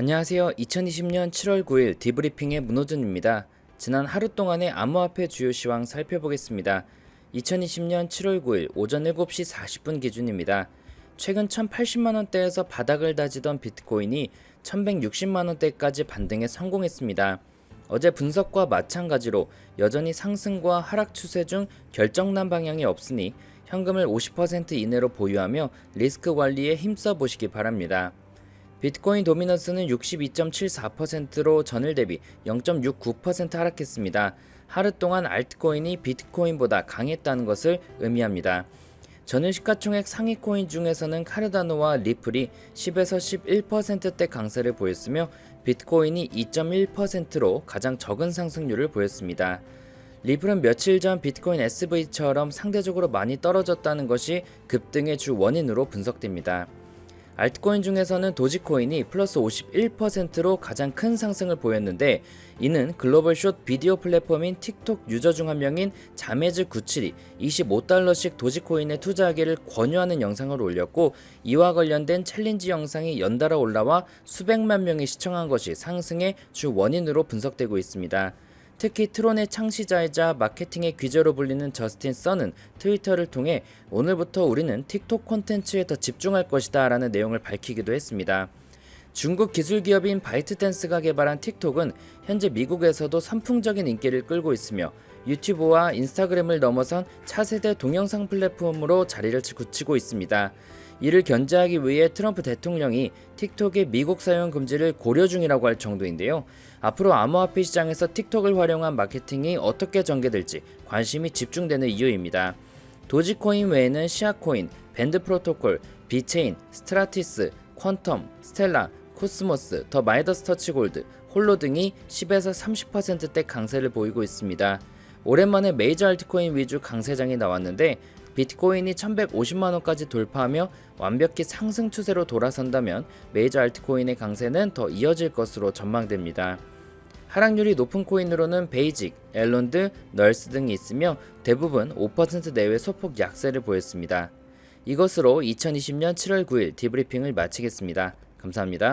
안녕하세요. 2020년 7월 9일 디브리핑의 문호준입니다. 지난 하루 동안의 암호화폐 주요 시황 살펴보겠습니다. 2020년 7월 9일 오전 7시 40분 기준입니다. 최근 1080만원대에서 바닥을 다지던 비트코인이 1160만원대까지 반등에 성공했습니다. 어제 분석과 마찬가지로 여전히 상승과 하락 추세 중 결정난 방향이 없으니 현금을 50% 이내로 보유하며 리스크 관리에 힘써 보시기 바랍니다. 비트코인 도미넌스는 62.74%로 전일 대비 0.69% 하락했습니다. 하루 동안 알트코인이 비트코인보다 강했다는 것을 의미합니다. 전일 시가총액 상위 코인 중에서는 카르다노와 리플이 10에서 11%대 강세를 보였으며 비트코인이 2.1%로 가장 적은 상승률을 보였습니다. 리플은 며칠 전 비트코인 SV처럼 상대적으로 많이 떨어졌다는 것이 급등의 주 원인으로 분석됩니다. 알트코인 중에서는 도지코인이 플러스 51%로 가장 큰 상승을 보였는데 이는 글로벌 숏 비디오 플랫폼인 틱톡 유저 중 한 명인 자매즈 97이 25달러씩 도지코인에 투자하기를 권유하는 영상을 올렸고 이와 관련된 챌린지 영상이 연달아 올라와 수백만 명이 시청한 것이 상승의 주 원인으로 분석되고 있습니다. 특히 트론의 창시자이자 마케팅의 귀재로 불리는 저스틴 써는 트위터를 통해 오늘부터 우리는 틱톡 콘텐츠에 더 집중할 것이다 라는 내용을 밝히기도 했습니다. 중국 기술 기업인 바이트댄스가 개발한 틱톡은 현재 미국에서도 선풍적인 인기를 끌고 있으며 유튜브와 인스타그램을 넘어선 차세대 동영상 플랫폼으로 자리를 굳히고 있습니다. 이를 견제하기 위해 트럼프 대통령이 틱톡의 미국 사용 금지를 고려 중이라고 할 정도인데요. 앞으로 암호화폐 시장에서 틱톡을 활용한 마케팅이 어떻게 전개될지 관심이 집중되는 이유입니다. 도지코인 외에는 시아코인, 밴드 프로토콜, 비체인, 스트라티스, 퀀텀, 스텔라, 코스모스, 더 마이더스 터치 골드, 홀로 등이 10에서 30%대 강세를 보이고 있습니다. 오랜만에 메이저 알트코인 위주 강세장이 나왔는데 비트코인이 1150만원까지 돌파하며 완벽히 상승 추세로 돌아선다면 메이저 알트코인의 강세는 더 이어질 것으로 전망됩니다. 하락률이 높은 코인으로는 베이직, 엘론드, 널스 등이 있으며 대부분 5% 내외 소폭 약세를 보였습니다. 이것으로 2020년 7월 9일 디브리핑을 마치겠습니다. 감사합니다.